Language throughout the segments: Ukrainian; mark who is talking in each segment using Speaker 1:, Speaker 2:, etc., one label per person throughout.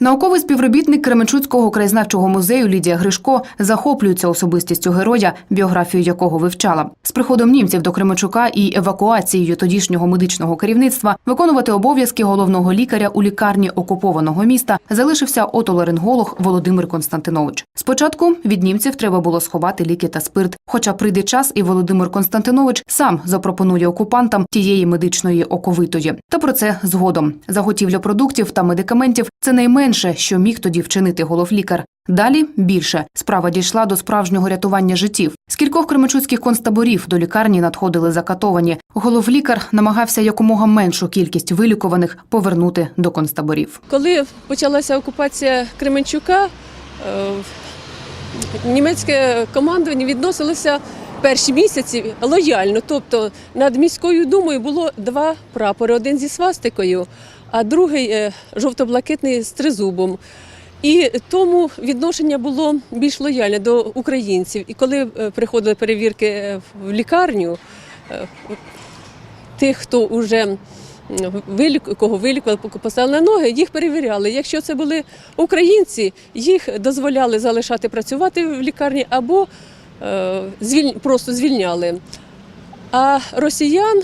Speaker 1: Науковий співробітник Кременчуцького краєзнавчого музею Лідія Гришко захоплюється особистістю героя, біографію якого вивчала. З приходом німців до Кременчука і евакуацією тодішнього медичного керівництва виконувати обов'язки головного лікаря у лікарні окупованого міста залишився отоларинголог Володимир Константинович. Спочатку від німців треба було сховати ліки та спирт. Хоча прийде час, і Володимир Константинович сам запропонує окупантам тієї медичної оковитої. Та про це згодом. Заготівля продуктів та медикаментів це найменше, що міг тоді вчинити головлікар. Далі більше справа дійшла до справжнього рятування життів. З кількох кременчуцьких концтаборів до лікарні надходили закатовані. Головлікар намагався якомога меншу кількість вилікуваних повернути до концтаборів.
Speaker 2: Коли почалася окупація Кременчука, е, німецьке командування відносилося перші місяці лояльно. Тобто над міською думою було два прапори: один зі свастикою, а другий е, жовто-блакитний з тризубом. І тому відношення було більш лояльне до українців. І коли е, приходили перевірки е, в лікарню, тих, хто вже кого вилікували, поставили на ноги, їх перевіряли. Якщо це були українці, їх дозволяли залишати працювати в лікарні або просто звільняли. А росіян,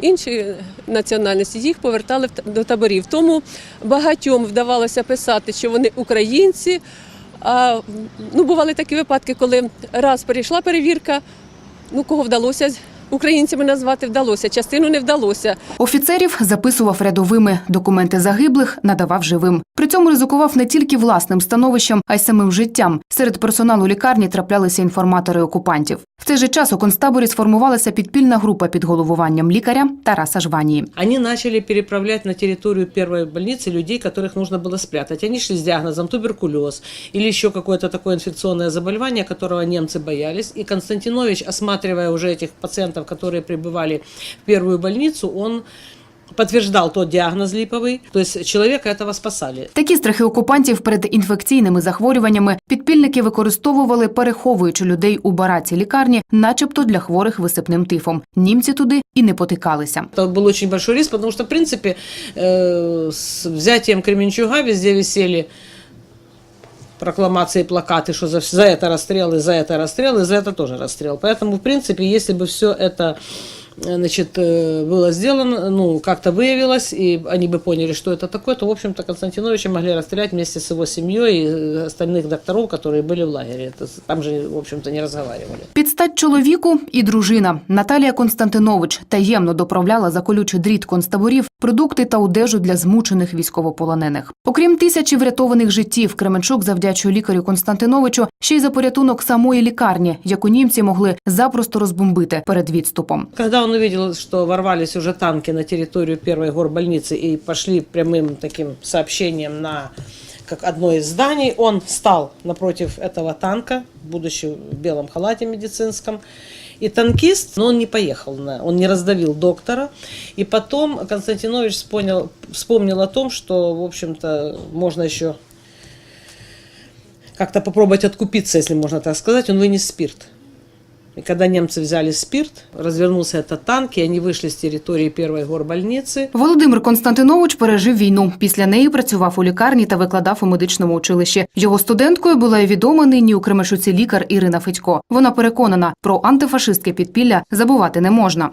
Speaker 2: інші національності, їх повертали до таборів. Тому багатьом вдавалося писати, що вони українці. А ну, бували такі випадки, коли раз перейшла перевірка, ну кого вдалося українцями назвати вдалося, частину не вдалося.
Speaker 1: Офіцерів записував рядовими, документи загиблих надавав живим. При цьому ризикував не тільки власним становищем, а й самим життям. Серед персоналу лікарні траплялися інформатори окупантів. В цей же час у концтаборі сформувалася підпільна група під головуванням лікаря Тараса Жванії.
Speaker 3: Они начали переправлять на территорию первой больницы людей, которых нужно было спрятать. Они шли с диагнозом туберкулез или еще какое-то такое инфекционное заболевание, которого немцы боялись. И Константинович, осматривая уже этих пациентов, которые прибывали в первую больницу, он подтверждал тот диагноз липовый. То есть человека этого спасали.
Speaker 1: Такі страхи окупантів перед інфекційними захворюваннями підпільники використовували, переховуючи людей у бараці лікарні, начебто для хворих висипним тифом. Німці туди і не потикалися.
Speaker 3: Это был очень большой риск, потому что, в принципе, э, с взятием Кременчуга везде висели прокламации, плакаты, что за, за это расстрел, и за это расстрел, и за это тоже расстрел. Поэтому, в принципе, если бы все это э, значит, э, было сделано, ну, как-то выявилось, и они бы поняли, что это такое, то, в общем-то, Константиновича могли расстрелять вместе с его семьей и э, остальных докторов, которые были в лагере. Это, с- там же, в общем-то, не разговаривали.
Speaker 1: Під стать чоловіку і дружина Наталія Константинович таємно доправляла за колючий дріт концтаборів продукти та одежу для змучених військовополонених. Окрім тисячі врятованих життів, Кременчук завдячує лікарю Константиновичу ще й за порятунок самої лікарні, яку німці могли запросто розбомбити перед відступом.
Speaker 3: Когда он увидел, что ворвались уже танки на территорию первой горбольницы и пошли прямым таким сообщением на как одно из зданий, он стал напротив этого танка, будучи в белом халате медицинском. И танкист, но он не поехал, на, он не раздавил доктора. И потом Константинович вспомнил, вспомнил о том, что, в общем-то, можно еще как-то попробовать откупиться, если можно так сказать. Он вынес спирт. И когда немцы взяли спирт, развернулся этот танк, и они вышли с территории первой горбольницы.
Speaker 1: Володимир Константинович пережив війну. Після неї працював у лікарні та викладав у медичному училищі. Його студенткою була і відома нині у Кременчуці лікар Ірина Федько. Вона переконана, про антифашистське підпілля забувати не можна.